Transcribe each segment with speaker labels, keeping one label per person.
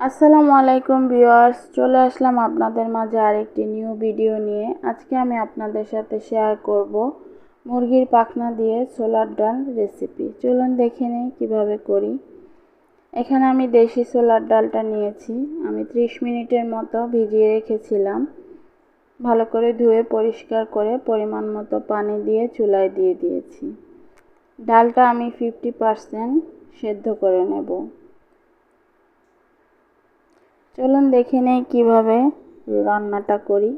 Speaker 1: আসসালামু আলাইকুম ভিউয়ার্স, চলে আসলাম আপনাদের মাঝে আরেকটি নিউ ভিডিও নিয়ে। আজকে আমি আপনাদের সাথে শেয়ার করব মুরগির পাখনা দিয়ে ছোলার ডাল রেসিপি। চলুন দেখে নিই কীভাবে করি। এখানে আমি দেশি ছোলার ডালটা নিয়েছি। আমি 30 মিনিটের মতো ভিজিয়ে রেখেছিলাম। ভালো করে ধুয়ে পরিষ্কার করে পরিমাণ মতো পানি দিয়ে চুলায় দিয়ে দিয়েছি। ডালটা আমি ফিফটি পারসেন্ট সেদ্ধ করে নেব। চলুন দেখে নেই কীভাবে রান্নাটা করি।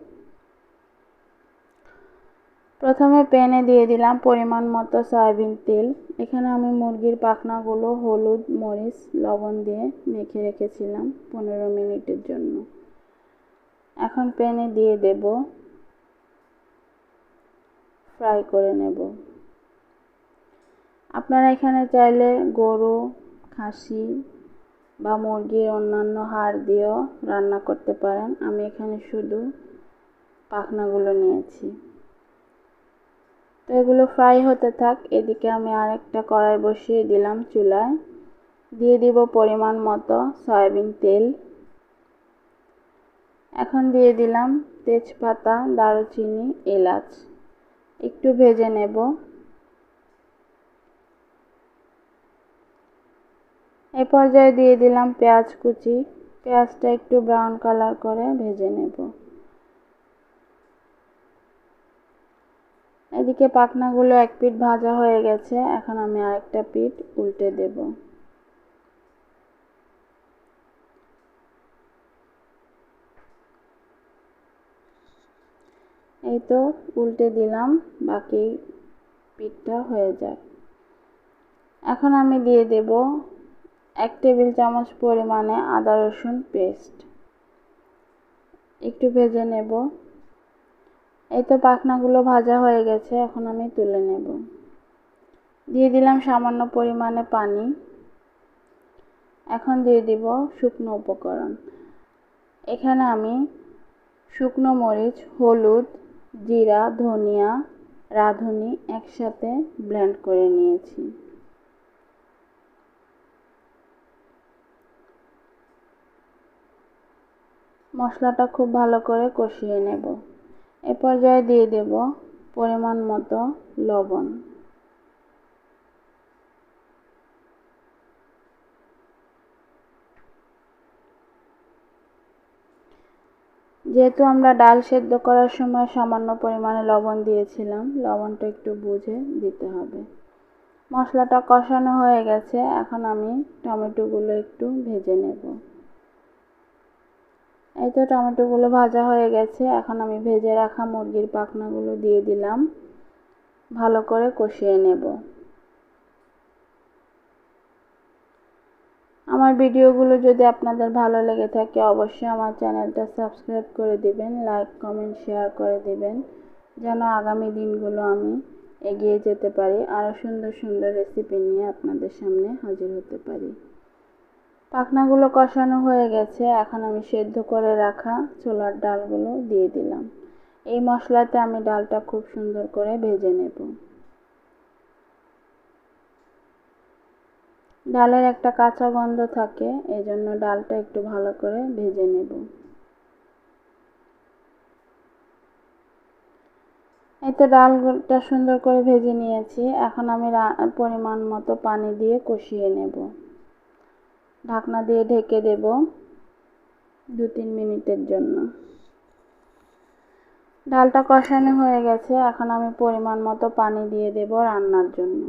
Speaker 1: প্রথমে প্যানে দিয়ে দিলাম পরিমাণ মতো সয়াবিন তেল। এখানে আমি মুরগির পাখনাগুলো হলুদ, মরিচ, লবণ দিয়ে মেখে রেখেছিলাম পনেরো মিনিটের জন্য। এখন প্যানে দিয়ে দেব। ফ্রাই করে নেব। আপনারা এখানে চাইলে গরু, খাসি বা মুরগির অন্যান্য হাড় দিয়েও রান্না করতে পারেন। আমি এখানে শুধু পাখনাগুলো নিয়েছি। তো এগুলো ফ্রাই হতে থাক, এদিকে আমি আরেকটা কড়াই বসিয়ে দিলাম চুলায়। দিয়ে দিব পরিমাণ মতো সয়াবিন তেল। এখন দিয়ে দিলাম তেজপাতা, দারুচিনি, এলাচ। একটু ভেজে নেব। এ পর্যায়ে দিয়ে দিলাম পেঁয়াজ কুচি। পেঁয়াজটা একটু ব্রাউন কালার করে ভেজে নেব। এদিকে পাখনাগুলো এক পিঠ ভাজা হয়ে গেছে, এখন আমি আরেকটা পিঠ উল্টে দেব। এই তো উল্টে দিলাম, বাকি পিঠটা হয়ে যায় এখন আমি দিয়ে দেব এক টেবিল চামচ পরিমাণে আদা রসুন পেস্ট একটু ভেজে নেব। এই তো পাখনাগুলো ভাজা হয়ে গেছে, এখন আমি তুলে নেব। দিয়ে দিলাম সামান্য পরিমাণে পানি। এখন দিয়ে দিব শুকনো উপকরণ। এখানে আমি শুকনো মরিচ, হলুদ, জিরা, ধনিয়া, রাঁধুনি একসাথে ব্লেন্ড করে নিয়েছি। মশলাটা খুব ভালো করে কষিয়ে নেব। এ পর্যায়ে দিয়ে দেব পরিমাণ মতো লবণ। যেহেতু আমরা ডাল সেদ্ধ করার সময় সামান্য পরিমাণে লবণ দিয়েছিলাম, লবণটা একটু বুঝে দিতে হবে। মশলাটা কষানো হয়ে গেছে, এখন আমি টমেটোগুলো একটু ভেজে নেব। এই তো টমেটোগুলো ভাজা হয়ে গেছে। এখন আমি ভেজে রাখা মুরগির পাখনাগুলো দিয়ে দিলাম। ভালো করে কষিয়ে নেব। আমার ভিডিওগুলো যদি আপনাদের ভালো লেগে থাকে, অবশ্যই আমার চ্যানেলটা সাবস্ক্রাইব করে দিবেন, লাইক, কমেন্ট, শেয়ার করে দিবেন, যেন আগামী দিনগুলো আমি এগিয়ে যেতে পারি, আরও সুন্দর সুন্দর রেসিপি নিয়ে আপনাদের সামনে হাজির হতে পারি। পাখনাগুলো কষানো হয়ে গেছে। এখন আমি সেদ্ধ করে রাখা ছোলার ডালগুলো দিয়ে দিলাম। এই মশলাতে আমি ডালটা খুব সুন্দর করে ভেজে নেব। ডালের একটা কাঁচা গন্ধ থাকে এই জন্য ডালটা একটু ভালো করে ভেজে নেব। এই তো ডালটা সুন্দর করে ভেজে নিয়েছি। এখন আমি পরিমাণ মতো পানি দিয়ে কষিয়ে নেব। ঢাকনা দিয়ে ঢেকে দেব দু তিন মিনিটের জন্য। ডালটা কষানো হয়ে গেছে। এখন আমি পরিমাণ মতো পানি দিয়ে দেব রান্নার জন্য।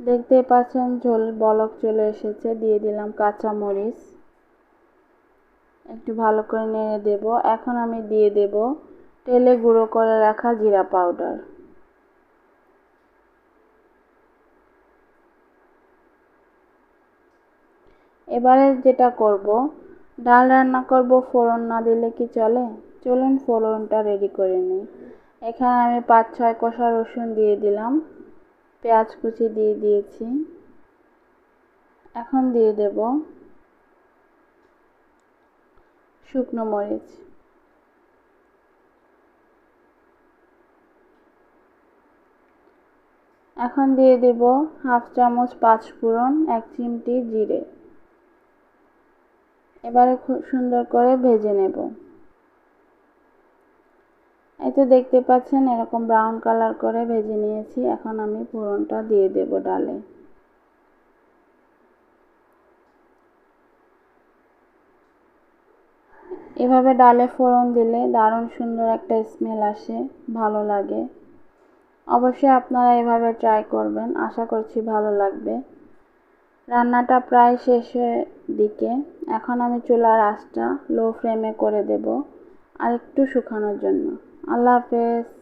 Speaker 1: দেখতে পাচ্ছেন ঝোল বলক চলে এসেছে। দিয়ে দিলাম কাঁচা মরিচ একটু ভালো করে নেড়ে দেব। এখন আমি দিয়ে দেব তেলে গুঁড়ো করে রাখা জিরা পাউডার। এবারে যেটা করব, ডাল রান্না করব, ফোড়ন না দিলে কি চলে? চলুন ফোড়নটা রেডি করে নিই। এখানে আমি পাঁচ, ছয় কষা রসুন দিয়ে দিলাম। পেঁয়াজ কুচি দিয়ে দিয়েছি। এখন দিয়ে দেব শুকনো মরিচ। এখন দিয়ে দেব হাফ চামচ পাঁচ ফোড়ন এক চিমটি জিরে। এবারে খুব সুন্দর করে ভেজে নেব। এই তো দেখতে পাচ্ছেন, এরকম ব্রাউন কালার করে ভেজে নিয়েছি। এখন আমি ফোড়নটা দিয়ে দেব ডালে। এভাবে ডালে ফোড়ন দিলে দারুণ সুন্দর একটা স্মেল আসে, ভালো লাগে। অবশ্যই আপনারা এভাবে ট্রাই করবেন, আশা করছি ভালো লাগবে। রান্নাটা প্রায় শেষের দিকে। এখন আমি চুলার আঁচটা লো ফ্লেমে করে দেব আর একটু শুকানোর জন্য। আল্লাহ হাফেজ।